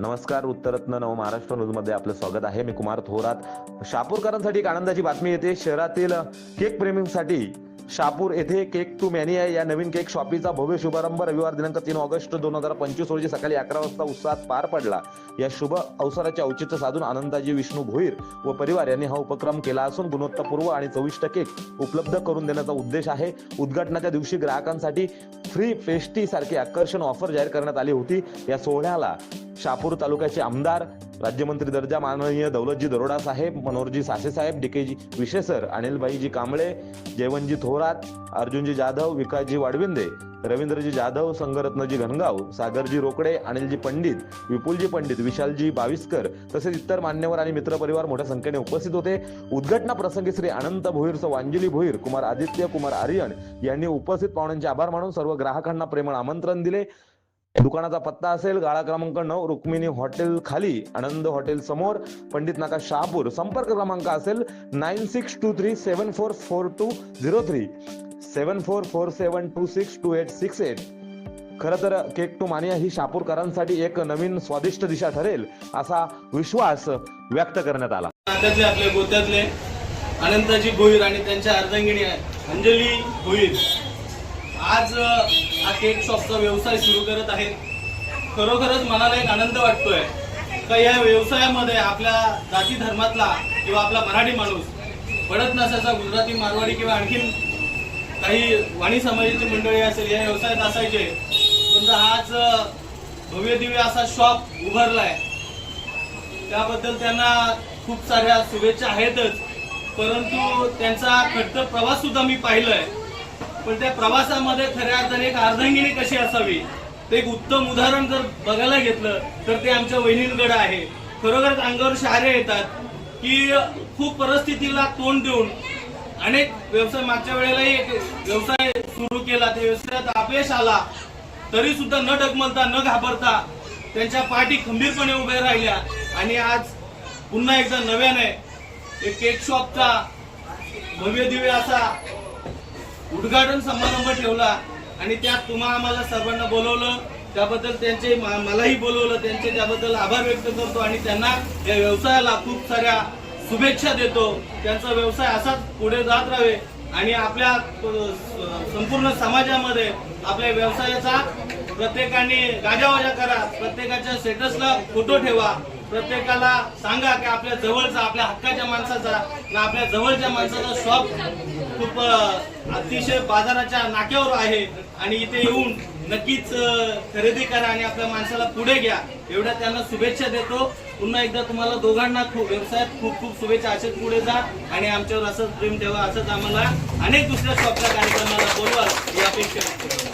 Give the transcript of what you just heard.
नमस्कार उत्तरत्न नव महाराष्ट्र न्यूजमध्ये आपलं स्वागत आहे. मी कुमार थोरात. शापूरकरांसाठी एक आनंदाची बातमी येते. शहरातील केक प्रेमींसाठी शापूर येथे केक टू मॅनिया या नवीन केक शॉपीचा भव्य शुभारंभ रविवार दिनांक तीन ऑगस्ट दोन हजार पंचवीस रोजी सकाळी अकरा वाजता उत्साहात पार पडला. या शुभ अवसराचे औचित्य साधून आनंदाजी विष्णू भोईर व परिवार यांनी हा उपक्रम केला असून गुणवत्तापूर्व आणि चविष्ट केक उपलब्ध करून देण्याचा उद्देश आहे. उद्घाटनाच्या दिवशी ग्राहकांसाठी फ्री पेस्टी सारखी आकर्षण ऑफर जाहीर करण्यात आली होती. या सोहळ्याला शापूर तालुक्याचे आमदार राज्यमंत्री दर्जा माननीय दौलतजी दरोडा साहेब मनोहरजी सासे साहेब डीकेजी विशेसर अनिलबाईजी कांबळे जयवनजी थोरात अर्जुनजी जाधव विकासजी वाडविंदे रवींद्रजी जाधव संगरत्नजी घनगाव सागरजी रोकडे अनिलजी पंडित विपुलजी पंडित विशालजी बाविस्कर तसेच इतर मान्यवर आणि मित्रपरिवार मोठ्या संख्येने उपस्थित होते. उद्घाटना प्रसंगी श्री अनंत भोईर सौ अंजली भोईर कुमार आदित्य कुमार आर्यन यांनी उपस्थित पाहुण्यांचे आभार मानून सर्व ग्राहकांना प्रेमळ आमंत्रण दिले. दुकानाचा पत्ता असेल गाळा क्रमांक नऊ रुक्मिणी हॉटेल खाली आनंद हॉटेल समोर पंडित नाका शहापूर. संपर्क क्रमांक असेल nine six two three seven four four two zero three. Seven four four seven two six two eight six eight. खरं तर केक टू मानिया ही शापूरकरांसाठी एक नवीन स्वादिष्ट दिशा ठरेल असा विश्वास व्यक्त करण्यात आला. नात्यातले आपले गोत्यातले अनंताजी भोईर आणि त्यांच्या अर्धांगिणी अंजली भोईर. आज हा केक शॉपचा व्यवसाय सुरू करत आहेत. खरोखरच मनाला एक आनंद वाटतोय का या व्यवसायामध्ये आपल्या जाती धर्मातला किंवा आपला मराठी माणूस पडत नसायचा गुजराती मारवाडी किंवा आणखीन काही वाणी समाजाची मंडळी असेल या व्यवसायात असायचे. पण आज भव्य दिव्य असा शॉप उभारलाय. त्याबद्दल त्यांना खूप साऱ्या शुभेच्छा आहेतच. परंतु त्यांचा खडतर प्रवास सुद्धा मी पाहिलाय. पण त्या प्रवासामध्ये खऱ्या अर्थाने एक अर्धांगिनी कशी असावी? ते एक उत्तम उदाहरण जर बघायला घेतलं तर ते आमच्या वहिनींकडे आहे. खरोखरच अंगावर शहारे येतात की खूप परिस्थितीला तोंड देऊन अनेक व्यवसाय मागच्या वेळेलाही एक व्यवसाय सुरू केला त्या व्यवसायात अपयश आला तरी सुद्धा न डगमलता न घाबरता त्यांच्या पाठी खंबीरपणे उभे राहिल्या. आणि आज पुन्हा एकदा नव्याने एक केक शॉपचा भव्य दिव्य असा उद्घाटन समारंभ ठेवला आणि त्यात तुम्हा आम्हाला सर्वांना बोलवलं. त्याबद्दल त्यांचे मा- मलाही बोलवलं. त्यांचे त्याबद्दल आभार व्यक्त करतो आणि त्यांना या व्यवसायाला खूप साऱ्या शुभेच्छा देतो. त्यांचा व्यवसाय असाच पुढे जात राहावे आणि आपल्या संपूर्ण समाजामध्ये आपल्या व्यवसायाचा प्रत्येकाने गाजावाजा करा. प्रत्येकाच्या स्टेटसला फोटो ठेवा. प्रत्येकाला सांगा की आपल्या जवळचा आपल्या हक्काच्या माणसाचा ना आपल्या जवळच्या माणसाचा शॉप खूप अतिशय बाजाराच्या नाक्यावर आहे. आणि इथे येऊन नक्कीच खरेदी करा आणि आपल्या माणसाला पुढे घ्या. एवढ्या त्यांना शुभेच्छा देतो. पुन्हा एकदा तुम्हाला दोघांना खूप व्यवसायात खूप खूप शुभेच्छा. असेच पुढे जा आणि आमच्यावर असंच प्रेम ठेवा असंच आम्हाला अनेक दुसऱ्या शॉपच्या कार्यक्रमाला बोलवा. ही अपेक्षा